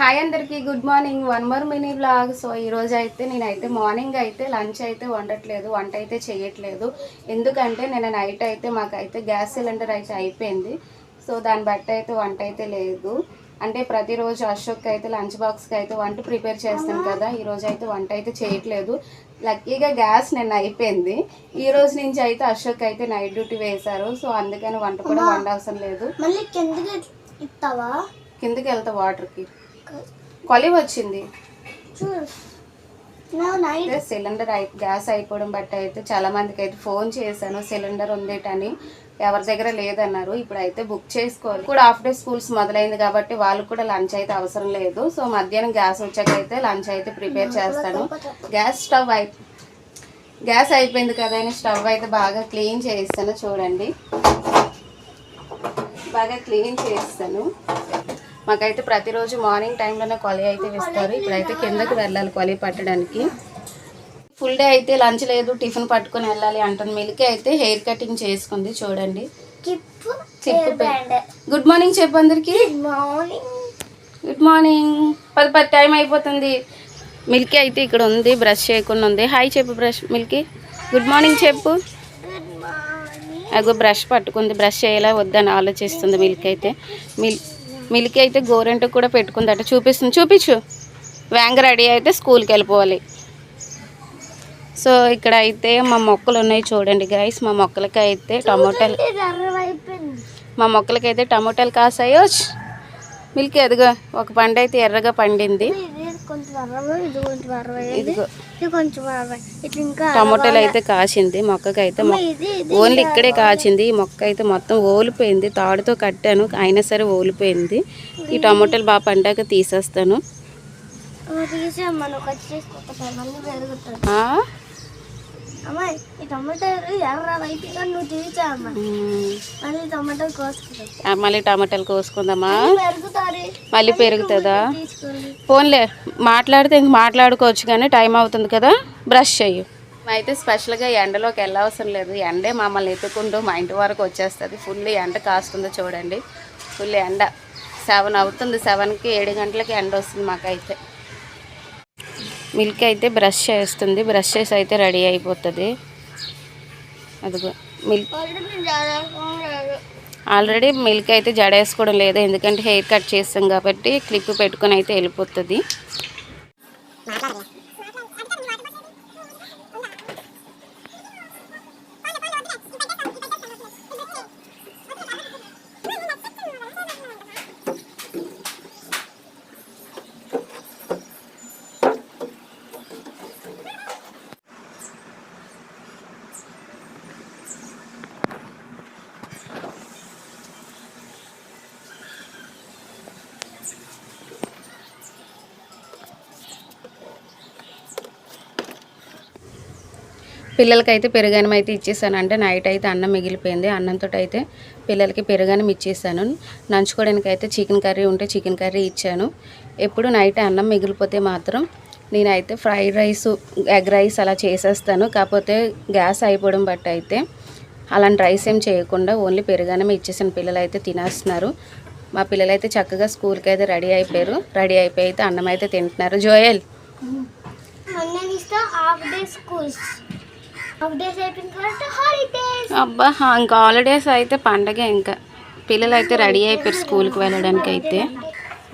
Hi అందరికి good morning one more mini blog so ఈ రోజు అయితే నేనైతే మార్నింగ్ అయితే లంచ్ అయితే వండట్లేదు. వంట అయితే చేయట్లేదు ఎందుకంటే నేను నైట్ అయితే మాకైతే గ్యాస్ సిలిండర్ అయితే అయిపోయింది. సో దాన్ని బట్టి అయితే వంట అయితే లేదు. అంటే ప్రతిరోజు అశోక్ అయితే లంచ్ బాక్స్కి అయితే వంట ప్రిపేర్ చేస్తాను కదా ఈ రోజు అయితే వంట అయితే చేయట్లేదు లక్కీగా గ్యాస్ నిన్న అయిపోయింది. ఈ రోజు నుంచి అయితే అశోక్ అయితే నైట్ డ్యూటీ వేశారు. సో అందుకని వంట కూడా వండవసరం లేదు. మళ్ళీ కిందకి ఇస్తావా? కిందకి వెళ్తా వాటర్కి కొలివ్ వచ్చింది. సిలిండర్ అయి గ్యాస్ అయిపోవడం బట్టి అయితే చాలా మందికి అయితే ఫోన్ చేశాను సిలిండర్ ఉందేటని. ఎవరి దగ్గర లేదన్నారు ఇప్పుడు అయితే బుక్ చేసుకోవాలి. కూడా హాఫ్ డే స్కూల్స్ మొదలైంది కాబట్టి వాళ్ళకు కూడా లంచ్ అయితే అవసరం లేదు. సో మధ్యాహ్నం గ్యాస్ వచ్చాక అయితే లంచ్ అయితే ప్రిపేర్ చేస్తాను. గ్యాస్ స్టవ్ అయి గ్యాస్ అయిపోయింది కదా అని స్టవ్ అయితే బాగా క్లీన్ చేస్తాను చూడండి. బాగా క్లీన్ చేస్తాను. మాకైతే ప్రతిరోజు మార్నింగ్ టైంలోనే కొలి అయితే ఇస్తారు ఇప్పుడైతే కిందకి వెళ్ళాలి కొలి పట్టడానికి. ఫుల్ డే అయితే లంచ్ లేదు టిఫిన్ పట్టుకొని వెళ్ళాలి అంటుంది మిల్కి అయితే హెయిర్ కటింగ్ చేసుకుంది చూడండి. గుడ్ మార్నింగ్ చెప్పు అందరికి. Good morning. పది పది టైం అయిపోతుంది. మిల్కీ అయితే ఇక్కడ ఉంది బ్రష్ చేయకుండా ఉంది. హాయ్ చెప్పు బ్రష్ మిల్కీ. గుడ్ మార్నింగ్ చెప్పు. అగో బ్రష్ పట్టుకుంది బ్రష్ చేయాలా వద్దని ఆలోచిస్తుంది మిల్క్ అయితే. మిల్ మిల్క్ అయితే గోరెంట కూడా పెట్టుకుందట. చూపిస్తుంది. చూపించు. వ్యాంగ రెడీ అయితే స్కూల్కి వెళ్ళిపోవాలి. సో ఇక్కడ అయితే మా మొక్కలు ఉన్నాయి చూడండి గైస్ మా మొక్కలకి అయితే టమోటాలు మా మొక్కలకి అయితే టమోటాలు కాసాయో. మిల్క్ ఎదుగో ఒక పండు అయితే ఎర్రగా పండింది. కొంచెం అరవై ఇది కొంచెం అరవై ఇదిగో. ఇది కొంచెం అరవై. ఇట్లా ఇంకా టమోటాలు అయితే కాసింది మొక్కకి అయితే ఓన్లీ ఇక్కడే కాచింది ఈ మొక్క అయితే మొత్తం ఓలిపోయింది. తాడుతో కట్టాను అయినా సరే ఓలిపోయింది. ఈ టమోటాలు బాగా పండాక తీసేస్తాను. మళ్ళీ పెరుగుతుంది. ఆ? అమ్మాయి ఈ టమాటో ఎర్ర అయిపోయింది నువ్వు తీసా అమ్మ మ్మ్. మళ్ళీ టమాటాలు కోసుకుందామా? మళ్ళీ పెరుగుతుందా. ఫోన్లే మాట్లాడితే ఇంక మాట్లాడుకోవచ్చు కానీ టైం అవుతుంది కదా బ్రష్ చెయ్యి. అయితే స్పెషల్గా ఎండలోకి వెళ్ళవసరం లేదు. ఎండే మమ్మల్ని ఎత్తుకుంటూ మా ఇంటి వరకు వచ్చేస్తుంది. ఫుల్ ఎండ కాస్తుందో చూడండి. ఫుల్ ఎండ. సెవెన్ అవుతుంది. సెవెన్కి ఏడు గంటలకి ఎండ వస్తుంది మాకైతే. మిల్క్ అయితే బ్రష్ చేస్తుంది. బ్రష్ చేసి అయితే రెడీ అయిపోతుంది. అదిగో మిల్క్ ఆల్రెడీ మిల్క్ అయితే జడ వేసుకోవడం లేదు ఎందుకంటే హెయిర్ కట్ చేస్తాం కాబట్టి క్లిప్ పెట్టుకొని అయితే వెళ్ళిపోతుంది. పిల్లలకైతే పెరుగన్నం అయితే ఇచ్చేసాను. అంటే నైట్ అయితే అన్నం మిగిలిపోయింది. అన్నంతో అయితే పిల్లలకి పెరుగన్నం ఇచ్చేసాను. నంచుకోవడానికి అయితే చికెన్ కర్రీ ఉంటే చికెన్ కర్రీ ఇచ్చాను. ఎప్పుడు నైట్ అన్నం మిగిలిపోతే మాత్రం నేనైతే ఫ్రైడ్ రైస్ ఎగ్ రైస్ అలా చేసేస్తాను. కాకపోతే గ్యాస్ అయిపోవడం బట్టి అయితే అలాంటి రైస్ ఏం చేయకుండా ఓన్లీ పెరుగన్నం ఇచ్చేసాను. పిల్లలు అయితే తినేస్తున్నారు. మా పిల్లలు అయితే చక్కగా స్కూల్కి అయితే రెడీ అయిపోయారు. రెడీ అయిపోయి అయితే అన్నం అయితే తింటున్నారు. Joel half day schools. అబ్బా ఇంకా హాలిడేస్ అయితే పండగ ఇంకా. పిల్లలు అయితే రెడీ అయిపోయారు స్కూల్కి వెళ్ళడానికి అయితే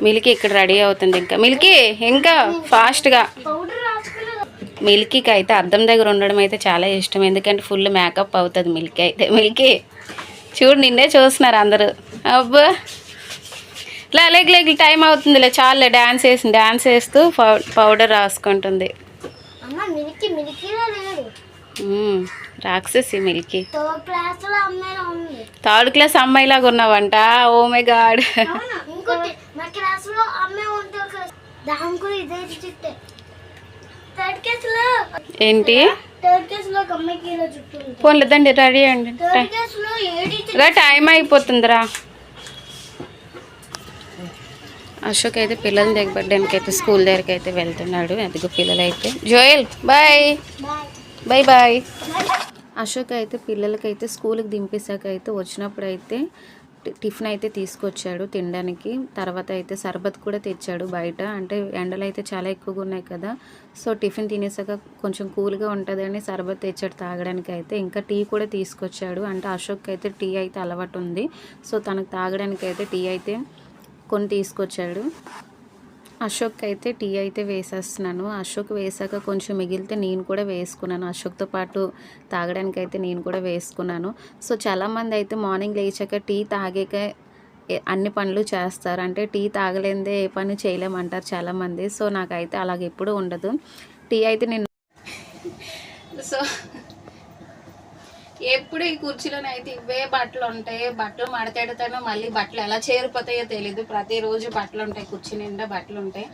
మిల్కీ ఇక్కడ రెడీ అవుతుంది ఇంకా. మిల్కీ ఇంకా ఫాస్ట్గా మిల్కీకి అయితే అద్దం దగ్గర ఉండడం అయితే చాలా ఇష్టం. ఎందుకంటే ఫుల్ మేకప్ అవుతుంది మిల్కీ అయితే. మిల్కీ చూడు నిన్నే చూస్తున్నారు అందరూ. అబ్బా. లే లేక లేక టైం అవుతుందిలే చాలులే డ్యాన్స్ వేసింది డ్యాన్స్ వేస్తూ పౌ- పౌడర్ రాసుకుంటుంది. రాక్షసి మిల్కీ. థర్డ్ క్లాస్ అమ్మాయిలాగా ఉన్నావంట. Oh my God. ఏంటి? థర్డ్ క్లాస్లో ఒక అమ్మాయికి ఇలా చుట్టూ ఉంది. ఫోన్లు దండి రెడీ అండి రా టైం అయిపోతుందిరా. అశోక్ అయితే పిల్లల్ని దిగబడ్డానికి అయితే స్కూల్ దగ్గరికి అయితే వెళ్తున్నాడు. అదిగో పిల్లలు అయితే Joel bye. Bye bye Ashok అయితే పిల్లలకైతే స్కూల్కి దింపేశాక అయితే వచ్చినప్పుడు అయితే టిఫిన్ అయితే తీసుకొచ్చాడు తినడానికి. తర్వాత అయితే సర్బత్ కూడా తెచ్చాడు బయట. అంటే ఎండలు అయితే చాలా ఎక్కువగా ఉన్నాయి కదా. సో టిఫిన్ తినేసాక కొంచెం కూల్గా ఉంటుందని సర్బత్ తెచ్చాడు తాగడానికి అయితే ఇంకా టీ కూడా తీసుకొచ్చాడు. అంటే అశోక్ అయితే టీ అయితే అలవాటు ఉంది. సో తనకు తాగడానికి అయితే టీ అయితే కొన్ని తీసుకొచ్చాడు. అశోక్ అయితే టీ అయితే వేసేస్తున్నాను. అశోక్ వేసాక కొంచెం మిగిలితే నేను కూడా వేసుకున్నాను. అశోక్తో పాటు తాగడానికి అయితే నేను కూడా వేసుకున్నాను. సో చాలామంది అయితే మార్నింగ్ లేచాక టీ తాగాక అన్ని పనులు చేస్తారు. అంటే టీ తాగలేందే ఏ పని చేయలేమంటారు చాలామంది. సో నాకైతే అలాగ ఎప్పుడూ ఉండదు. టీ అయితే నేను సో ఎప్పుడు ఈ కుర్చీలోనే అయితే ఇవే బట్టలు ఉంటాయి బట్టలు మడతెడతాను మళ్ళీ బట్టలు ఎలా చేరిపోతాయో తెలీదు. ప్రతిరోజు బట్టలు ఉంటాయి కుర్చీ నిండా బట్టలు ఉంటాయి.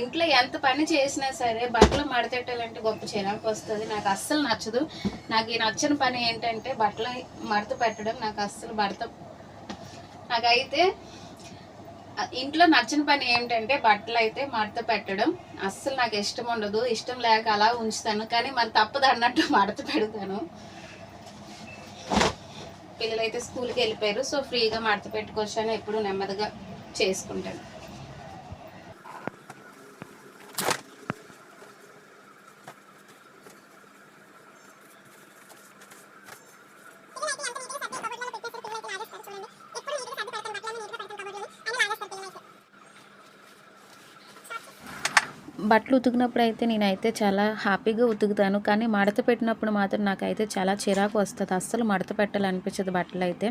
ఇంట్లో ఎంత పని చేసినా సరే బట్టలు మడతెట్టాలంటే గొప్ప చిరాకు వస్తుంది. నాకు అస్సలు నచ్చదు. నాకు ఈ నచ్చని పని ఏంటంటే బట్టలు మడత పెట్టడం. నాకు అస్సలు భర్త నాకైతే ఇంట్లో నచ్చిన పని ఏమిటంటే బట్టలు అయితే మడత పెట్టడం. అస్సలు నాకు ఇష్టం ఉండదు. ఇష్టం లేక అలా ఉంచుతాను. కానీ మరి తప్పదు అన్నట్టు మడత పెడతాను. పిల్లలైతే స్కూల్కి వెళ్ళిపోయారు. సో ఫ్రీగా మడత అని ఎప్పుడు నెమ్మదిగా చేసుకుంటాను. బట్టలు ఉతికినప్పుడు అయితే నేనైతే చాలా హ్యాపీగా ఉతుకుతాను. కానీ మడత పెట్టినప్పుడు మాత్రం నాకైతే చాలా చిరాకు వస్తుంది. అస్సలు మడత పెట్టాలనిపించదు బట్టలు అయితే.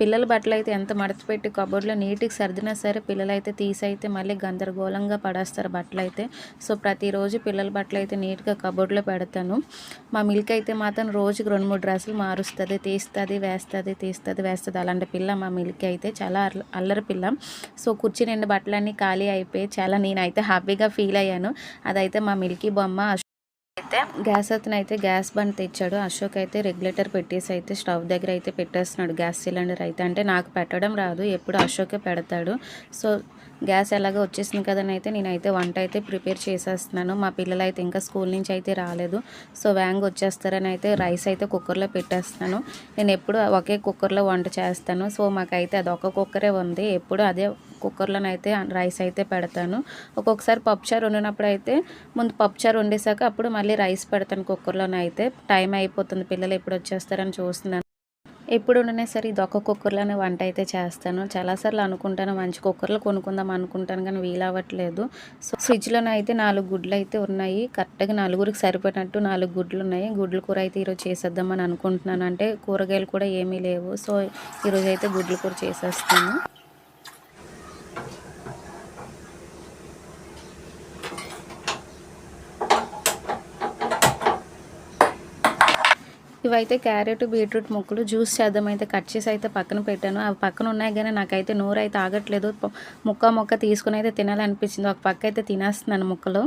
పిల్లల బట్టలు అయితే ఎంత మడత పెట్టి కబోర్డ్లో నీట్కి సర్దినా సరే పిల్లలు అయితే తీసి అయితే మళ్ళీ గందరగోళంగా పడేస్తారు బట్టలు అయితే. సో ప్రతిరోజు పిల్లల బట్టలు అయితే నీట్గా కబోర్డ్లో పెడతాను. మా మిల్క్ అయితే మాత్రం రోజుకి రెండు మూడు డ్రెస్సులు మారుస్తుంది. తీస్తుంది వేస్తుంది తీస్తుంది వేస్తుంది. అలాంటి పిల్ల మా మిల్క్ అయితే చాలా అల్ల- అల్లరి పిల్ల. సో కుర్చీ నిండి బట్టలన్నీ ఖాళీ అయిపోయి చాలా నేనైతే హ్యాపీగా ఫీల్ అయ్యాను. అదైతే మా మిల్కీ బొమ్మ అశోక్ అయితే గ్యాస్ అతను అయితే గ్యాస్ బండ్ తెచ్చాడు. అశోక్ అయితే రెగ్యులేటర్ పెట్టేసి అయితే స్టవ్ దగ్గర అయితే పెట్టేస్తున్నాడు గ్యాస్ సిలిండర్ అయితే. అంటే నాకు పెట్టడం రాదు ఎప్పుడు అశోకే పెడతాడు. సో గ్యాస్ ఎలాగో వచ్చేసింది కదని అయితే నేనైతే వంట అయితే ప్రిపేర్ చేసేస్తున్నాను. మా పిల్లలు అయితే ఇంకా స్కూల్ నుంచి అయితే రాలేదు. సో వ్యాంగ్ వచ్చేస్తారని అయితే రైస్ అయితే కుక్కర్లో పెట్టేస్తాను నేను ఎప్పుడు ఒకే కుక్కర్లో వంట చేస్తాను. సో మాకైతే అది ఒక కుక్కరే ఉంది. ఎప్పుడు అదే కుక్కర్లోనైతే రైస్ అయితే పెడతాను. ఒక్కొక్కసారి పప్పుచారు వండినప్పుడు అయితే ముందు పప్పుచారు వండేసాక అప్పుడు మళ్ళీ రైస్ పెడతాను కుక్కర్లోనైతే. టైం అయిపోతుంది పిల్లలు ఎప్పుడు వచ్చేస్తారని చూస్తున్నాను. ఎప్పుడు వండినా సరే ఇది ఒక కుక్కర్లోనే వంట అయితే చేస్తాను. చాలాసార్లు అనుకుంటాను మంచి కుక్కర్లో కొనుక్కుందాం అనుకుంటాను కానీ వీలవ్వట్లేదు. సో ఫ్రిడ్జ్లోనే అయితే నాలుగు గుడ్లు అయితే ఉన్నాయి. కరెక్ట్గా నలుగురికి సరిపోయినట్టు నాలుగు గుడ్లు ఉన్నాయి గుడ్ల కూర అయితే ఈరోజు చేసేద్దామని అనుకుంటున్నాను. అంటే కూరగాయలు కూడా ఏమీ లేవు. సో ఈరోజు అయితే గుడ్ల కూర చేసేస్తాను ఇవైతే క్యారెట్ బీట్రూట్ ముక్కలు జ్యూస్ చేద్దాం అయితే కట్ చేసి అయితే పక్కన పెట్టాను. అవి పక్కన ఉన్నాయి కానీ నాకైతే నోరు అయితే ఆగట్లేదు. ముక్క ముక్క తీసుకుని అయితే తినాలనిపించింది. ఒక పక్క అయితే తినేస్తున్నాను ముక్కలు.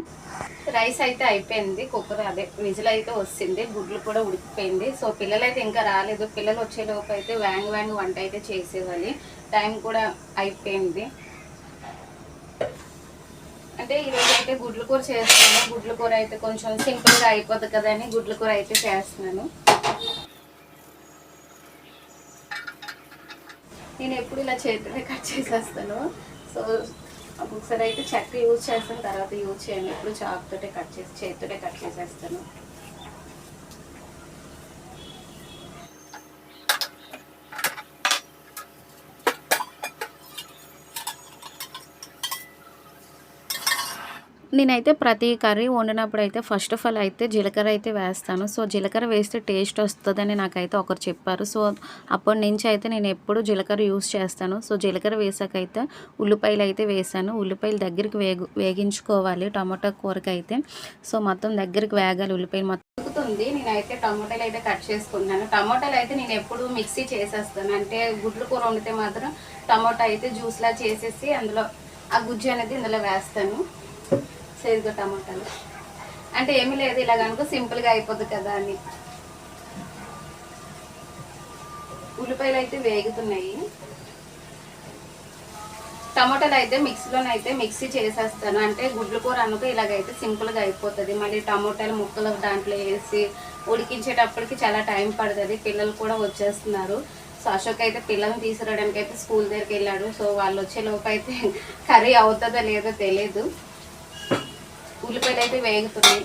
రైస్ అయితే అయిపోయింది. కుక్కర్ అదే విజిల్ అయితే వస్తుంది. గుడ్లు కూడా ఉడికిపోయింది. సో పిల్లలు అయితే ఇంకా రాలేదు. పిల్లలు వచ్చేలోపు అయితే వ్యాంగ్ వ్యాంగ్ వంట అయితే చేసేవాలి టైం కూడా అయిపోయింది. అంటే ఈరోజు అయితే గుడ్ల కూర చేస్తున్నాను. గుడ్ల కూర అయితే కొంచెం సింపుల్గా అయిపోతుంది కదా అని గుడ్ల కూర అయితే చేస్తున్నాను. నేను ఎప్పుడు ఇలా చేతిలో కట్ చేసేస్తాను. సో ఒకసారి అయితే చెక్క యూజ్ చేస్తాను తర్వాత యూజ్ చేయను. ఎప్పుడు చాకుతోటే కట్ చేసి చేతితోటే కట్ చేసేస్తాను. నేనైతే ప్రతి కర్రీ వండినప్పుడు అయితే ఫస్ట్ ఆఫ్ ఆల్ అయితే జీలకర్ర అయితే వేస్తాను. సో జీలకర్ర వేస్తే టేస్ట్ వస్తుందని నాకైతే ఒకరు చెప్పారు. సో అప్పటి నుంచి అయితే నేను ఎప్పుడు జీలకర్ర యూస్ చేస్తాను. సో జీలకర్ర వేసాక అయితే ఉల్లిపాయలు అయితే వేసాను. ఉల్లిపాయలు దగ్గరికి వేగు వేగించుకోవాలి. టమాటా కూరకైతే. అయితే సో మొత్తం దగ్గరికి వేగాలి ఉల్లిపాయలు మొత్తం. ఉడుకుతుంది. నేనైతే టమాటాలు అయితే కట్ చేసుకున్నాను. టమాటాలు అయితే నేను ఎప్పుడు మిక్సీ చేసేస్తాను. అంటే గుడ్లు కూర వండితే మాత్రం టమాటా అయితే జ్యూస్లా చేసేసి అందులో ఆ గుజ్జు అనేది ఇందులో వేస్తాను. సేరుగా టమాటాలు. అంటే ఏమీ లేదు ఇలా కనుక సింపుల్గా అయిపోద్ది కదా అని. ఉల్లిపాయలు అయితే వేగుతున్నాయి. టమాటాలు అయితే మిక్సీలోనైతే మిక్సీ చేసేస్తాను. అంటే గుడ్లు కూర అనుకో ఇలాగైతే సింపుల్గా అయిపోతుంది. మళ్ళీ టమాటాలు ముక్కలు దాంట్లో వేసి ఉడికించేటప్పటికి చాలా టైం పడుతుంది. పిల్లలు కూడా వచ్చేస్తున్నారు. సో అశోక్ అయితే పిల్లల్ని తీసుకురావడానికి అయితే స్కూల్ దగ్గరికి వెళ్ళాడు. సో వాళ్ళు వచ్చేలోపు అయితే కర్రీ అవుతుందో లేదో తెలియదు ఉల్లిపాయలు అయితే వేగుతున్నాయి.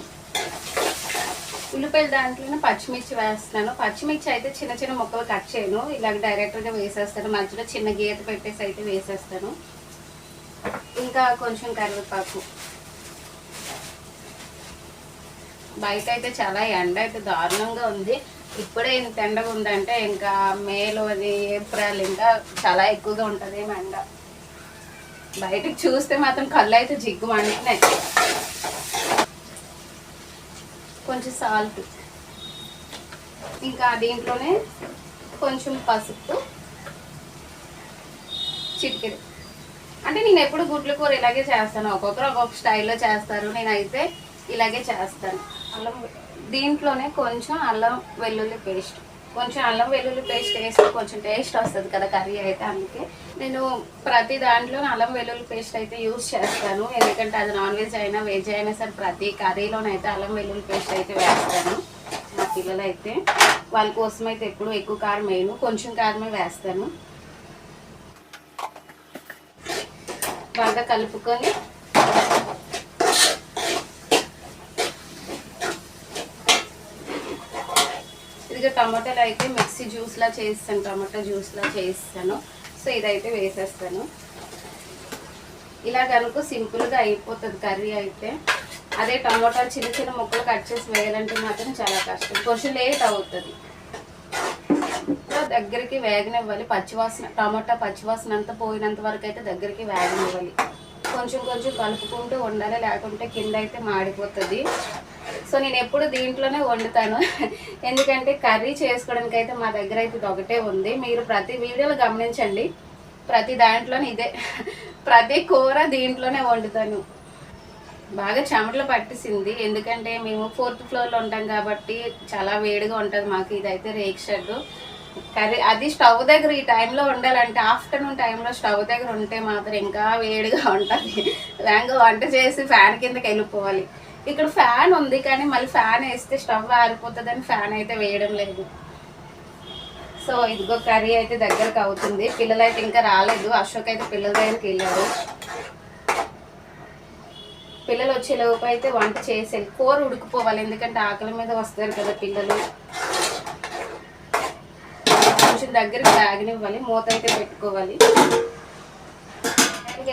ఉల్లిపాయలు దాంట్లోనే పచ్చిమిర్చి వేస్తున్నాను. పచ్చిమిర్చి అయితే చిన్న చిన్న ముక్కలు కట్ చేయను. ఇలాగ డైరెక్ట్గా వేసేస్తాను. మధ్యలో చిన్న గీత పెట్టేసి అయితే వేసేస్తాను. ఇంకా కొంచెం కరివేపాకు. బయట అయితే చాలా ఎండ అయితే దారుణంగా ఉంది. ఇప్పుడే ఇంత ఎండగా ఉందంటే ఇంకా మేలో అది ఏప్రిల్ ఇంకా చాలా ఎక్కువగా ఉంటుంది ఏమో ఎండ. బయటకు చూస్తే మాత్రం కళ్ళు అయితే జిగ్గు మంటున్నాయి కొంచెం సాల్ట్ ఇంకా దీంట్లోనే కొంచెం పసుపు చిటికెడు. అంటే నేను ఎప్పుడు గుడ్ల కూర ఇలాగే చేస్తాను. ఒక్కొక్కరు ఒక్కొక్క స్టైల్లో చేస్తారు. నేనైతే ఇలాగే చేస్తాను. అల్లం దీంట్లోనే కొంచెం అల్లం వెల్లుల్లి పేస్ట్. కొంచెం అల్లం వెల్లుల్లి పేస్ట్ వేస్తే కొంచెం టేస్ట్ వస్తుంది కదా కర్రీ అయితే అందుకే. నేను ప్రతి దాంట్లో అల్లం వెల్లుల్లి పేస్ట్ అయితే యూజ్ చేస్తాను. ఎందుకంటే అది నాన్ వెజ్ అయినా వెజ్ అయినా సరే ప్రతి కర్రీలోనైతే అల్లం వెల్లుల్లి పేస్ట్ అయితే వేస్తాను మా పిల్లలు అయితే వాళ్ళ కోసం అయితే ఎప్పుడు ఎక్కువ కారం వేయను. కొంచెం కారమే వేస్తాను. బాగా కలుపుకొని ఇదిగా టమాటాలు అయితే మిక్సీ జ్యూస్లా చేస్తాను టమాటా జ్యూస్లా చేస్తాను. సో ఇదైతే వేసేస్తాను. ఇలా కనుక సింపుల్గా అయిపోతుంది కర్రీ అయితే. అదే టమాటాలు చిన్న చిన్న ముక్కలు కట్ చేసి వేయాలంటే మాత్రం చాలా కష్టం. కొంచెం లేట్ అవుతుంది. దగ్గరికి వేగనివ్వాలి. పచ్చివాసన టమాటా పచ్చివాసన అంతా పోయినంత వరకు అయితే దగ్గరికి వేగనివ్వాలి. కొంచెం కొంచెం కలుపుకుంటూ ఉండాలి. లేకుంటే కింద అయితే మాడిపోతుంది. సో నేను ఎప్పుడు దీంట్లోనే వండుతాను. ఎందుకంటే కర్రీ చేసుకోవడానికి అయితే మా దగ్గర అయితే ఇది ఒకటే ఉంది. మీరు ప్రతి వీడియోలో గమనించండి. ప్రతి దాంట్లోనే ఇదే. ప్రతి కూర దీంట్లోనే వండుతాను. బాగా చెమటలు పట్టేసింది. ఎందుకంటే మేము ఫోర్త్ ఫ్లోర్లో ఉంటాం కాబట్టి చాలా వేడిగా ఉంటుంది మాకు ఇదైతే రేక్ షెడ్ కర్రీ అది స్టవ్ దగ్గర ఈ టైంలో ఉండాలంటే ఆఫ్టర్నూన్ టైంలో స్టవ్ దగ్గర ఉంటే మాత్రం ఇంకా వేడిగా ఉంటుంది. వేగంగా వంట చేసి ఫ్యాన్ కిందకి వెళ్ళిపోవాలి. ఇక్కడ ఫ్యాన్ ఉంది కానీ మళ్ళీ ఫ్యాన్ వేస్తే స్టవ్ ఆరిపోతుందని ఫ్యాన్ అయితే వేయడం లేదు. సో ఇదిగో కర్రీ అయితే దగ్గరకు అవుతుంది. పిల్లలు అయితే ఇంకా రాలేదు. అశోక్ అయితే పిల్లల దగ్గరికి వెళ్ళారు పిల్లలు వచ్చే లోపు అయితే వంట చేసేది. కూర ఉడికిపోవాలి. ఎందుకంటే ఆకలి మీద వస్తారు కదా పిల్లలు. కొంచెం దగ్గరికి తాగనివ్వాలి. మూత అయితే పెట్టుకోవాలి.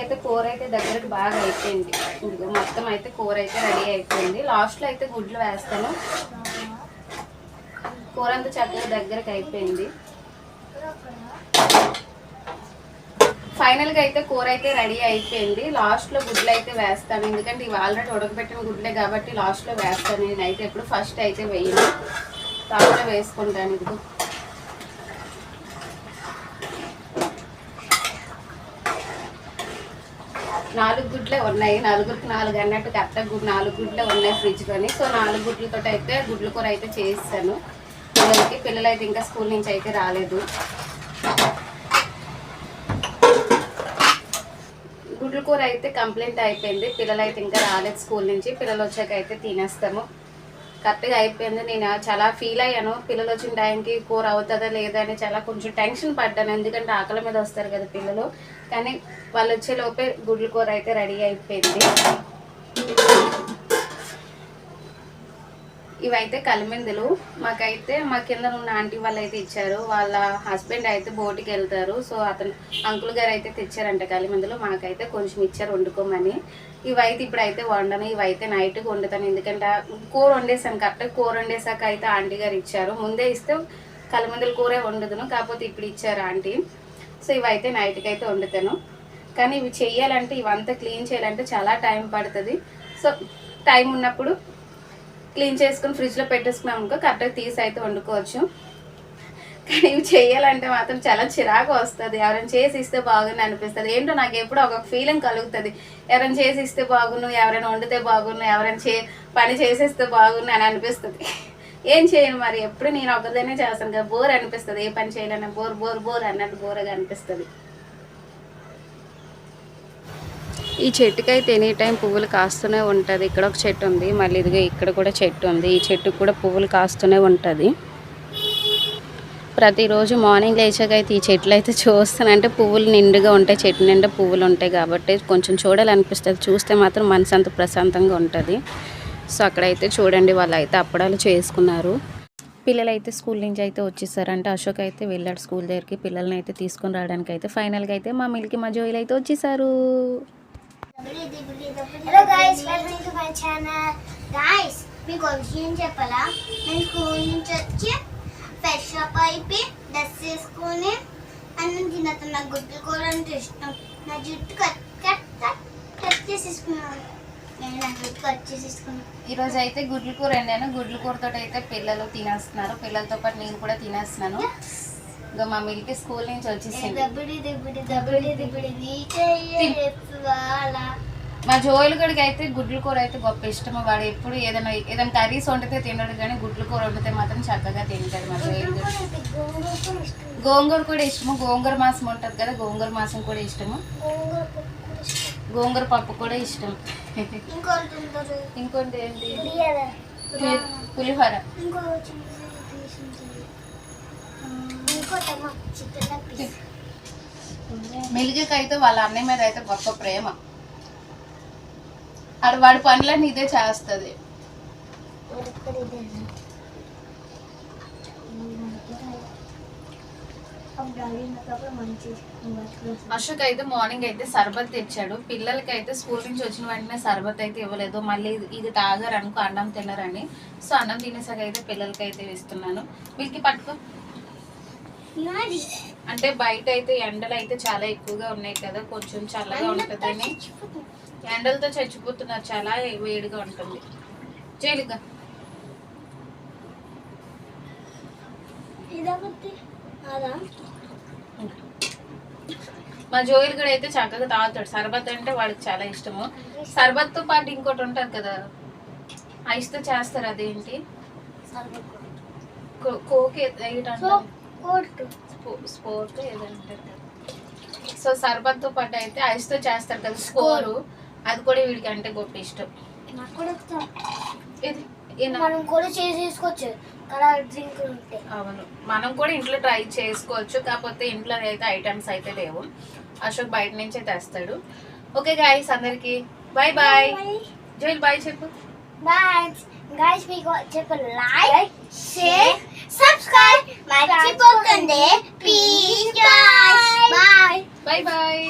అయితే కూర అయితే దగ్గరకు బాగా అయిపోయింది. ఇదిగో మొత్తం అయితే కూర అయితే రెడీ అయిపోయింది. లాస్ట్లో అయితే గుడ్లు వేస్తాను. కూర అంతా చక్కగా దగ్గరకు అయిపోయింది. ఫైనల్గా అయితే కూర అయితే రెడీ అయిపోయింది. లాస్ట్లో గుడ్లు అయితే వేస్తాను. ఎందుకంటే ఇవి ఆల్రెడీ ఉడకబెట్టిన గుడ్లే కాబట్టి లాస్ట్లో వేస్తాను వేస్తాను. నేనైతే ఎప్పుడు ఫస్ట్ అయితే వేయను. లాస్ట్లో వేసుకుంటాను ఇదిగో. నాలుగు గుడ్లే ఉన్నాయి. నలుగురికి నాలుగు అన్నట్టు కరెక్ట్గా గుడ్ నాలుగు గుడ్లే ఉన్నాయి ఫ్రిడ్జ్లోని. సో నాలుగు గుడ్లతో అయితే గుడ్ల కూర అయితే చేస్తాను పిల్లలకి పిల్లలు అయితే ఇంకా స్కూల్ నుంచి అయితే రాలేదు. గుడ్ల కూర అయితే కంప్లీట్ అయిపోయింది. పిల్లలు అయితే ఇంకా రాలేదు స్కూల్ నుంచి. పిల్లలు వచ్చాక అయితే తినేస్తాము. కరెక్ట్గా అయిపోయింది. నేను చాలా ఫీల్ అయ్యాను. పిల్లలు వచ్చిన టైంకి కూర అవుతుందా లేదా అని చాలా కొంచెం టెన్షన్ పడ్డాను. ఎందుకంటే ఆకలి మీద వస్తారు కదా పిల్లలు. కానీ వాళ్ళు వచ్చే లోపే గుడ్ల కూర అయితే రెడీ అయిపోయింది. ఇవైతే కలిమిందులు. మాకైతే మా కింద ఉన్న ఆంటీ వాళ్ళు అయితే ఇచ్చారు. వాళ్ళ హస్బెండ్ అయితే బోటికి వెళ్తారు. సో అతను అంకుల్ గారు అయితే తెచ్చారంట కలిమిందులు. మాకైతే కొంచెం ఇచ్చారు వండుకోమని. ఇవైతే ఇప్పుడైతే వండను. ఇవైతే నైట్కి వండుతాను. ఎందుకంటే కూర వండేసాను కరెక్ట్గా కూర వండేసాక అయితే ఆంటీ గారు ఇచ్చారు. ముందే ఇస్తే కలిమిందుల కూరే వండుదును. కాకపోతే ఇప్పుడు ఇచ్చారు ఆంటీ. సో ఇవైతే నైట్కి అయితే వండుతాను. కానీ ఇవి చేయాలంటే ఇవంతా క్లీన్ చేయాలంటే చాలా టైం పడుతుంది. సో టైం ఉన్నప్పుడు క్లీన్ చేసుకుని ఫ్రిడ్జ్లో పెట్టేసుకున్నాం అనుకో కరెక్ట్గా తీసి అయితే వండుకోవచ్చు. కానీ ఇవి చేయాలంటే మాత్రం చాలా చిరాకు వస్తుంది. ఎవరైనా చేసి ఇస్తే బాగుంది అనిపిస్తుంది. ఏంటో నాకు ఎప్పుడో ఒక ఫీలింగ్ కలుగుతుంది. ఎవరైనా చేసి ఇస్తే బాగున్ను ఎవరైనా వండితే బాగున్ను ఎవరైనా చే పని చేసేస్తే బాగున్ను అని అనిపిస్తుంది. ఏం చేయను మరి? ఎప్పుడు నేను ఒక్కదనే చేస్తాను కదా. బోర్ అనిపిస్తుంది. ఏ పని చేయాలన్నా బోర్ బోర్ బోర్ అన్నట్టు బోర్గా అనిపిస్తుంది. ఈ చెట్టుకైతే ఎనీ టైం పువ్వులు కాస్తూనే ఉంటుంది. ఇక్కడ ఒక చెట్టు ఉంది. మళ్ళీ ఇదిగో ఇక్కడ కూడా చెట్టు ఉంది. ఈ చెట్టుకు కూడా పువ్వులు కాస్తూనే ఉంటుంది. ప్రతిరోజు మార్నింగ్ లేచాక అయితే ఈ చెట్లు అయితే చూస్తానంటే పువ్వులు నిండుగా ఉంటాయి. చెట్టు నిండా పువ్వులు ఉంటాయి కాబట్టి కొంచెం చూడాలనిపిస్తుంది. చూస్తే మాత్రం మనసు అంత ప్రశాంతంగా ఉంటుంది. సో అక్కడైతే చూడండి వాళ్ళు అయితే అప్పడాలు చేసుకున్నారు. పిల్లలు అయితే స్కూల్ నుంచి అయితే వచ్చేసారంటే. అశోక్ అయితే వెళ్ళాడు స్కూల్ దగ్గరికి. పిల్లల్ని అయితే తీసుకొని రావడానికి అయితే ఫైనల్గా అయితే మా మిల్కి మా జోయిలు అయితే వచ్చేసారు. Hello guys welcome to my channel guys మీకు విషయం చెప్పాలా? నేను స్కూల్ నుంచి వచ్చి ఫ్రెష్ అప్ అయిపోయి డ్రెస్ వేసుకొని అన్నం తిన్న నాకు గుడ్లు కూర అంటే ఇష్టం. నా జుట్టు కట్ కట్ కట్ కట్ చేసేసుకున్నాను. ఈరోజు అయితే గుడ్లు కూర వండాను. గుడ్లు కూరతో అయితే పిల్లలు తినేస్తున్నారు. పిల్లలతో పాటు నేను కూడా తినేస్తున్నాను. ఇంకా మా మిల్కి స్కూల్ నుంచి వచ్చేసింది. వాళ్ళ మా జోయిలు గడికి అయితే గుడ్ల కూర అయితే గొప్ప ఇష్టం వాడు ఎప్పుడు ఏదైనా ఏదైనా కర్రీస్ వండితే తినడు కానీ గుడ్ల కూర వండితే మాత్రం చక్కగా తింటాడు మా జోయిలు గోంగూర కూడా ఇష్టము. గోంగూర మాసం ఉంటుంది కదా గోంగూర మాసం కూడా ఇష్టము. గోంగూర పప్పు కూడా ఇష్టం. ఇంకోటి ఏంటి? పులిహోర. మిల్గికి అయితే వాళ్ళ అన్నయ్య మీద అయితే గొప్ప ప్రేమ. ఆడు వాడి పనులన్నీ ఇదే చేస్తుంది. అశోక్ అయితే మార్నింగ్ అయితే సర్బత్ తెచ్చాడు. పిల్లలకి అయితే స్కూల్ నుంచి వచ్చిన వెంటనే సర్బత్ అయితే ఇవ్వలేదు. మళ్ళీ ఇది- తాగారు అనుకో అన్నం తినరని. సో అన్నం తినేసాక అయితే పిల్లలకి అయితే ఇస్తున్నాను. వీళ్ళకి పట్టుకో. అంటే బయట అయితే ఎండలు అయితే చాలా ఎక్కువగా ఉన్నాయి కదా. కొంచెం చల్లగా ఉంటుందని. ఎండలతో చచ్చిపోతున్నారు. చాలా వేడిగా ఉంటుంది. ఇదొకటి. అదా? మా జోయిల్ కూడా అయితే చక్కగా తాగుతాడు. సర్బత్ అంటే వాడికి చాలా ఇష్టము. సర్బత్తో పాటు ఇంకోటి ఉంటుంది కదా ఐస్తో చేస్తారు అదేంటి? కోక్ స్పోర్ట్ ఏదంటారు సో సర్బత్తో పాటు అయితే ఐస్తో చేస్తారు కదా స్కోరు. అది కూడా వీడికి అంటే గొప్ప ఇష్టం. ఇది మనం కూడా డ్రింక్ అవును. మనం కూడా ఇంట్లో ట్రై చేసుకోవచ్చు. కాకపోతే ఇంట్లో అయితే ఐటమ్స్ అయితే లేవు. అశోక్ బయట నుంచే తెస్తాడు. ఓకే గాయస్ అందరికి బాయ్ బాయ్ జైల్ బాయ్ చెప్పు. బాయ్ గైస్ మీకు చెప్ప లైక్ షేర్ సబ్స్క్రైబ్ మర్చిపోకండి. Please bye bye bye bye